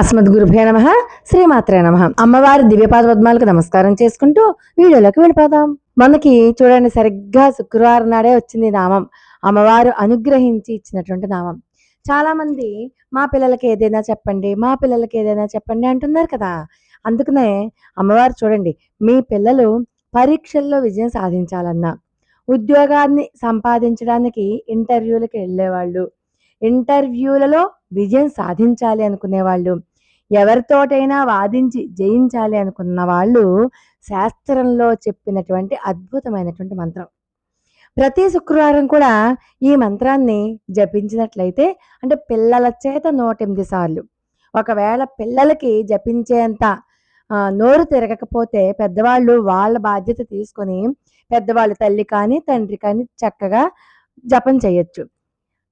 అస్మద్ గురుభే నమ శ్రీమాత్రే నమ. అమ్మవారి దివ్యపాద పద్మాలకు నమస్కారం చేసుకుంటూ వీడియోలోకి వెళ్ళిపోదాం. మనకి చూడండి సరిగ్గా శుక్రవారం నాడే వచ్చింది నామం. అమ్మవారు అనుగ్రహించి ఇచ్చినటువంటి నామం. చాలా మంది మా పిల్లలకి ఏదైనా చెప్పండి మా పిల్లలకి ఏదైనా చెప్పండి అంటున్నారు కదా. అందుకనే అమ్మవారు చూడండి మీ పిల్లలు పరీక్షల్లో విజయం సాధించాలన్నా ఉద్యోగాన్ని సంపాదించడానికి ఇంటర్వ్యూలకు వెళ్ళేవాళ్ళు ఇంటర్వ్యూలలో విజయం సాధించాలి అనుకునే వాళ్ళు ఎవరితోటైనా వాదించి జయించాలి అనుకున్న వాళ్ళు శాస్త్రంలో చెప్పినటువంటి అద్భుతమైనటువంటి మంత్రం. ప్రతి శుక్రవారం కూడా ఈ మంత్రాన్ని జపించినట్లయితే అంటే పిల్లల చేత నూట ఎనిమిది సార్లు. ఒకవేళ పిల్లలకి జపించేంత నోరు తిరగకపోతే పెద్దవాళ్ళు వాళ్ళ బాధ్యత తీసుకొని పెద్దవాళ్ళు తల్లి కానీ తండ్రి కానీ చక్కగా జపం చేయొచ్చు.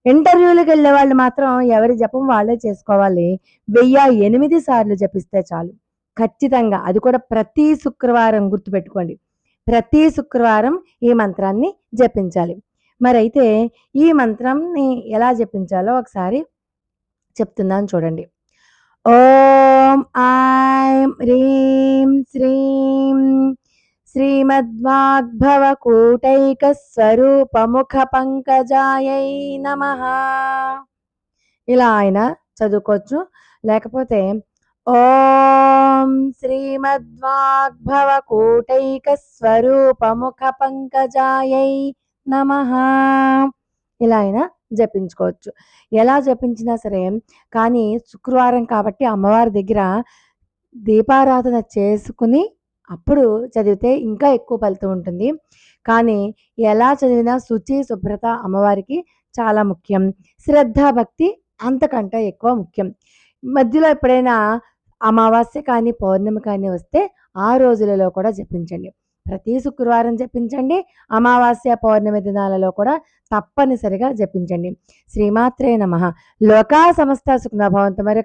ఇంటర్వ్యూలకు వెళ్ళే వాళ్ళు మాత్రం ఎవరి జపం వాళ్ళే చేసుకోవాలి. వెయ్యి ఎనిమిది సార్లు జపిస్తే చాలు. ఖచ్చితంగా. అది కూడా ప్రతి శుక్రవారం గుర్తుపెట్టుకోండి. ప్రతి శుక్రవారం ఈ మంత్రాన్ని జపించాలి. మరైతే ఈ మంత్రాన్ని ఎలా జపించాలో ఒకసారి చెప్తున్నాను చూడండి. ఓం ఐం హ్రీం శ్రీమద్వాగ్భవ కూటైక పంకజాయై నమ. ఇలా ఆయన చదువుకోవచ్చు. లేకపోతే ఓం శ్రీమద్వాగ్భవ కూటైక స్వరూపముఖ పంకజాయై నమ. ఇలా అయినా జపించుకోవచ్చు. ఎలా జపించినా సరే కానీ శుక్రవారం కాబట్టి అమ్మవారి దగ్గర దీపారాధన చేసుకుని అప్పుడు చదివితే ఇంకా ఎక్కువ ఫలితం ఉంటుంది. కానీ ఎలా చదివినా శుచి శుభ్రత అమ్మవారికి చాలా ముఖ్యం. శ్రద్ధ భక్తి అంతకంటే ఎక్కువ ముఖ్యం. మధ్యలో ఎప్పుడైనా అమావాస్య కానీ పౌర్ణమి కానీ వస్తే ఆ రోజులలో కూడా జపించండి. ప్రతి శుక్రవారం జపించండి. అమావాస్య పౌర్ణమి దినాలలో కూడా తప్పనిసరిగా జపించండి. శ్రీమాత్రే నమ. లోకా సమస్త సుఖన మరి